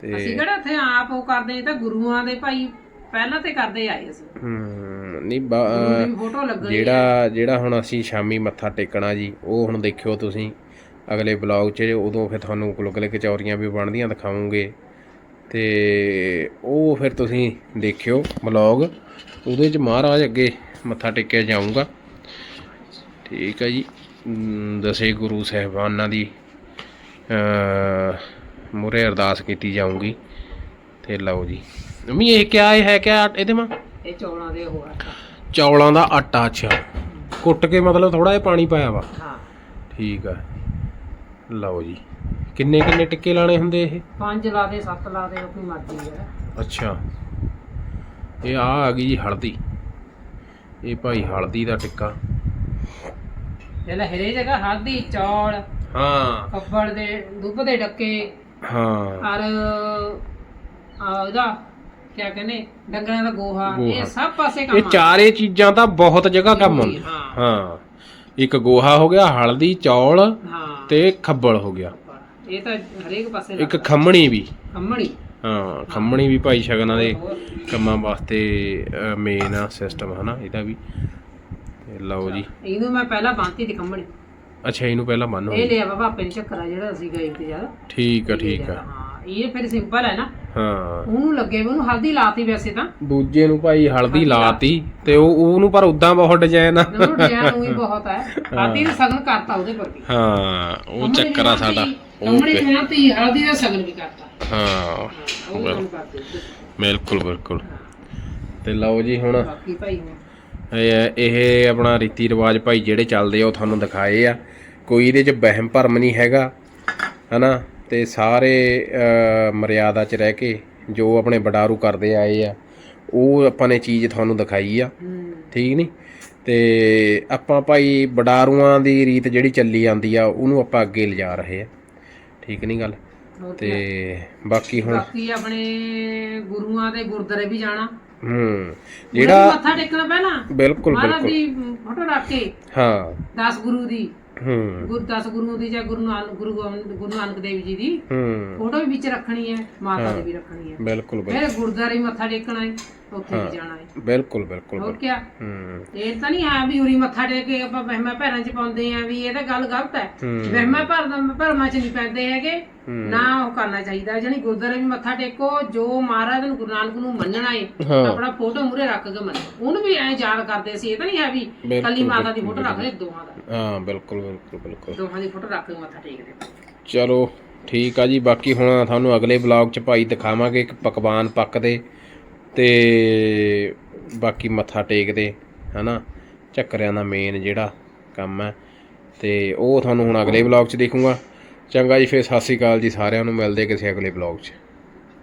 ਤੇ ਅਸੀਂ ਕਿਹੜਾ ਇੱਥੇ ਆਪ ਉਹ ਕਰਦੇ ਇਹ ਤਾਂ ਗੁਰੂਆਂ ਦੇ ਭਾਈ ਪਹਿਲਾਂ ਤੇ ਕਰਦੇ ਆਏ ਅਸੀਂ। ਹੂੰ ਨਹੀਂ ਬਾ- ਗੁਰੂ ਦੀ ਫੋਟੋ ਲੱਗਣੀ ਜਿਹੜਾ ਜਿਹੜਾ ਹੁਣ ਅਸੀਂ ਸ਼ਾਮੀ ਮੱਥਾ ਟੇਕਣਾ ਜੀ ਉਹ ਹੁਣ ਦੇਖਿਓ ਤੁਸੀਂ। ਅਗਲੇ ਬਲੌਗ 'ਚ ਉਦੋਂ ਫਿਰ ਤੁਹਾਨੂੰ ਗੁਲਗੁਲੇ ਕਚੌਰੀਆਂ ਵੀ ਬਣਦੀਆਂ ਦਿਖਾਵਾਂਗੇ। ਤੇ ਉਹ ਫਿਰ ਤੁਸੀਂ ਦੇਖਿਓ ਬਲੌਗ ਉਹਦੇ 'ਚ ਮਹਾਰਾਜ ਅੱਗੇ ਮੱਥਾ ਟੇਕਿਆ ਜਾਊਗਾ। ਠੀਕ ਹੈ ਜੀ। ਅਮ, ਦਸੇ ਗੁਰੂ ਸਾਹਿਬਾਨਾਂ ਦੀ ਮੁਰੇ ਅਰਦਾਸ ਕੀਤੀ ਜਾਊਗੀ। ਤੇ ਲਓ ਜੀ। ਮੰਮੀ ਇਹ ਕਿਆ ਇਹ ਹੈ ਕਿਆ ਇਹਦੇ ਮਾ? ਇਹ ਚੌਲਾਂ ਦੇ ਉਹ ਆ ਚੌਲਾਂ ਦਾ ਆਟਾ ਅੱਛਾ। ਕੁੱਟ ਕੇ ਮਤਲਬ ਥੋੜਾ ਜਿਹਾ ਪਾਣੀ ਪਾਇਆ ਵਾ? ਹਾਂ। ਠੀਕ ਆ। ਲਓ ਜੀ। ਕਿੰਨੇ ਕਿੰਨੇ ਟਿੱਕੇ ਲਾਣੇ ਹੁੰਦੇ ਇਹ? ਪੰਜ ਲਾ ਦੇ ਸੱਤ ਲਾ ਦੇ ਆਪਣੀ ਮਰਜ਼ੀ ਹੈ। ਅੱਛਾ। ਇਹ ਆ ਆ ਗਈ ਜੀ ਹਲਦੀ। ਇਹ ਭਾਈ ਹਲਦੀ ਦਾ ਟਿੱਕਾ। ਜਿਹੜਾ ਹਰੇ ਜਗ੍ਹਾ ਹਲਦੀ ਚੌਲ ਹਾਂ। ਕੱਬੜ ਦੇ ਦੁੱਧ ਦੇ ਡੱਕੇ। ਹਾਂ। ਔਰ ਆ ਉਹਦਾ ਕੀ ਕਹਿੰਦੇ ਡੰਗਰਾਂ ਦਾ ਗੋਹਾ ਇਹ ਗੋਹਾ। ਸਭ ਪਾਸੇ ਇਹ ਕੰਮ ਆ ਚਾਰੇ ਚੀਜ਼ਾਂ ਤਾਂ ਬਹੁਤ ਜਗ੍ਹਾ ਕੰਮ ਜ਼ਰੂਰੀ, ਆਉਂਦੀਆਂ ਹਾਂ। ਹਾਂ। ਇੱਕ ਗੋਹਾ ਹੋ ਗਿਆ ਹਲਦੀ ਚੌਲ ਹਾਂ। ਤੇ ਖੱਬਲ ਹੋ ਗਿਆ। ਇਹ ਤਾਂ ਹਰੇਕ ਪਾਸੇ ਇੱਕ ਖੰਮਣੀ ਵੀ। ਖੰਮਣੀ। ਹਾਂ ਖੰਮਣੀ ਵੀ ਭਾਈ ਸ਼ਗਨਾਂ ਦੇ ਕੰਮਾਂ ਵਾਸਤੇ ਮੇਨ ਆ ਸਿਸਟਮ ਹਨਾ ਇਹਦਾ ਵੀ। ਤੇ ਲਓ ਜੀ। ਇਹਨੂੰ ਮੈਂ ਪਹਿਲਾਂ ਬੰਨਤੀ ਦੀ ਖੰਮਣੀ। ਅੱਛਾ ਇਹਨੂੰ ਪਹਿਲਾਂ ਬੰਨੋ ਇਹ ਲਿਆ ਬਾਬਾ ਆਪੇ ਨੇ ਚੱਕਰਾ ਜਿਹੜਾ ਅਸੀਂ ਗਏ ਤੇ ਜਦ ਠੀਕ ਆ ਠੀਕ ਆ। ਹਾਂ ਇਹ ਫਿਰ ਸਿੰਪਲ ਹੈ ਨਾ। ਹਾਂ। ਉਹਨੂੰ ਲੱਗੇ ਵੀ ਉਹਨੂੰ ਹਲਦੀ ਲਾਤੀ ਵੈਸੇ ਤਾਂ। ਦੂਜੇ ਨੂੰ ਭਾਈ ਹਲਦੀ ਲਾਤੀ ਤੇ ਉਹ ਉਹਨੂੰ ਪਰ ਉਦਾਂ ਬਹੁਤ ਡਿਜ਼ਾਈਨ ਆ। ਉਹਨੂੰ ਡਿਜ਼ਾਈਨ ਉਹੀ ਬਹੁਤ ਹੈ। ਹਲਦੀ ਦਾ ਸਗਨ ਕਰਤਾ ਉਹਦੇ ਪਰ ਵੀ। ਹਾਂ ਉਹ ਚੱਕਰ ਆ ਸਾਡਾ। ਕੰਮੜੀ ਖਾਂ ਤੀ ਹਲਦੀ ਦਾ ਸਗਨ ਵੀ ਕਰਤਾ। ਹਾਂ ਉਹ ਕੰਮ ਕਰਦੇ ਬਿਲਕੁਲ ਬਿਲਕੁਲ। ਤੇ ਲਓ ਜੀ ਹੁਣ ਬਾਕੀ ਭਾਈ ਹੁਣ ਇਹ ਇਹ ਆਪਣਾ ਰੀਤੀ ਰਿਵਾਜ ਭਾਈ ਜਿਹੜੇ ਚੱਲਦੇ ਆ ਉਹ ਤੁਹਾਨੂੰ ਦਿਖਾਏ ਆ। ਕੋਈ ਇਹਦੇ 'ਚ ਵਹਿਮ ਭਰਮ ਨਹੀਂ ਹੈਗਾ ਹਨਾ? ਤੇ ਸਾਰੇ ਮਰਿਆਦਾ 'ਚ ਰਹਿ ਕੇ ਜੋ ਆਪਣੇ ਬਡਾਰੂ ਕਰਦੇ ਆਏ ਆ ਉਹ ਆਪਾਂ ਨੇ ਚੀਜ਼ ਤੁਹਾਨੂੰ ਦਿਖਾਈ ਆ। ਠੀਕ ਨਹੀਂ ਤੇ ਆਪਾਂ ਭਾਈ ਬਡਾਰੂਆਂ ਦੀ ਰੀਤ ਜਿਹੜੀ ਚੱਲੀ ਜਾਂਦੀ ਆ ਉਹਨੂੰ ਆਪਾਂ ਅੱਗੇ ਲਿਜਾ ਰਹੇ ਆ। ਠੀਕ ਨਹੀਂ ਗੱਲ? ਤੇ ਬਾਕੀ ਹੁਣ ਬਾਕੀ ਆਪਣੇ ਗੁਰੂਆਂ ਦੇ ਗੁਰਦਾਰੇ ਵੀ ਜਾਣਾ। ਹੂੰ। ਜਿਹੜਾ ਮੱਥਾ ਟੇਕਣਾ ਪਹਿਲਾਂ ਬਿਲਕੁਲ ਮਹਾਰਾਜ ਬਿਲਕੁਲ। ਦੀ ਫੋਟੋ ਰੱਖ ਕੇ। ਹਾਂ। 10 ਗੁਰੂ ਦੀ। ਹੂੰ। ਗੁਰੂ 10 ਗੁਰੂਆਂ ਦੀ ਜਾਂ ਗੁਰੂ ਨਾਨਕ ਗੁਰੂ ਗੋਬਿੰਦ ਗੁਰੂ ਨਾਨਕ ਦੇਵ ਜੀ ਦੀ ਹੂੰ। ਫੋਟੋ ਵੀ ਵਿੱਚ ਰੱਖਣੀ ਹੈ ਮਾਤਾ ਦੀ ਵੀ ਰੱਖਣੀ ਹੈ। ਬਿਲਕੁਲ ਬਿਲਕੁਲ। ਫਿਰ ਗੁਰਦਾਰੇ ਮੱਥਾ ਟੇਕਣਾ ਹੈ। ਉੱਥੇ ਵੀ ਜਾਣਾ ਹੈ। ਬਿਲਕੁਲ ਬਿਲਕੁਲ ਹੋਰ ਕੀ ਹੂੰ। ਇਹ ਤਾਂ ਨਹੀਂ ਹੈ ਵੀ ਉਰੀ ਮੱਥਾ ਟੇਕ ਕੇ ਆਪਾਂ ਵਹਿਮਾਂ ਭੈਰਾਂ 'ਚ ਪਾਉਂਦੇ ਆ ਵੀ ਇਹ ਤਾਂ ਗੱਲ ਗਲਤ ਹੈ। ਵਹਿਮਾਂ ਭਰਦਾ ਭਰਮਾਂ 'ਚ ਨਹੀਂ ਪੈਂਦੇ ਹੈਗੇ। ਨਾ ਉਹ ਕਰਨਾ ਚਾਹੀਦਾ। ਜਾਨੀ ਗੁਰਦਾਰੇ ਵੀ ਮੱਥਾ ਟੇਕੋ ਜੋ ਮਹਾਰਾਜ ਨੂੰ ਗੁਰੂ ਨਾਨਕ ਨੂੰ ਮੰਨਣਾ ਏ ਹਾਂ। ਆਪਣਾ ਫੋਟੋ ਮੂਰੇ ਰੱਖ ਕੇ ਮੰਨੋ। ਉਹਨੂੰ ਵੀ ਐਂ ਯਾਦ ਕਰਦੇ ਸੀ। ਇਹ ਤਾਂ ਨਹੀਂ ਹੈ ਵੀ ਕੱਲੀ ਮਾਤਾ ਦੀ ਫੋਟੋ ਰੱਖ ਲੈ ਦੋਹਾਂ ਦਾ। ਹਾਂ ਬਿਲਕੁਲ ਬਿਲਕੁਲ ਬਿਲਕੁਲ। ਦੋਹਾਂ ਦੀ ਫੋਟੋ ਰੱਖ ਕੇ ਮੱਥਾ ਟੇਕਦੇ ਚਲੋ ਠੀਕ ਆ ਜੀ। ਬਾਕੀ ਹੁਣ ਤੁਹਾਨੂੰ ਅਗਲੇ ਵਲੌਗ 'ਚ ਭਾਈ ਦਿਖਾਵਾਂਗੇ ਕਿ ਪਕਵਾਨ ਪੱਕਦੇ। ਤੇ ਬਾਕੀ ਮੱਥਾ ਟੇਕਦੇ, ਹਨਾ? ਚੱਕਰਿਆਂ ਦਾ ਮੇਨ ਜਿਹੜਾ ਕੰਮ ਹੈ। ਤੇ ਉਹ ਤੁਹਾਨੂੰ ਹੁਣ ਅਗਲੇ ਵਲੌਗ 'ਚ ਦੇਖੂੰਗਾ। ਚੰਗਾ ਜੀ, ਫਿਰ ਸਤਿ ਸ਼੍ਰੀ ਅਕਾਲ ਜੀ ਸਾਰਿਆਂ ਨੂੰ। ਮਿਲਦੇ ਕਿਸੇ ਅਗਲੇ ਵਲੌਗ 'ਚ।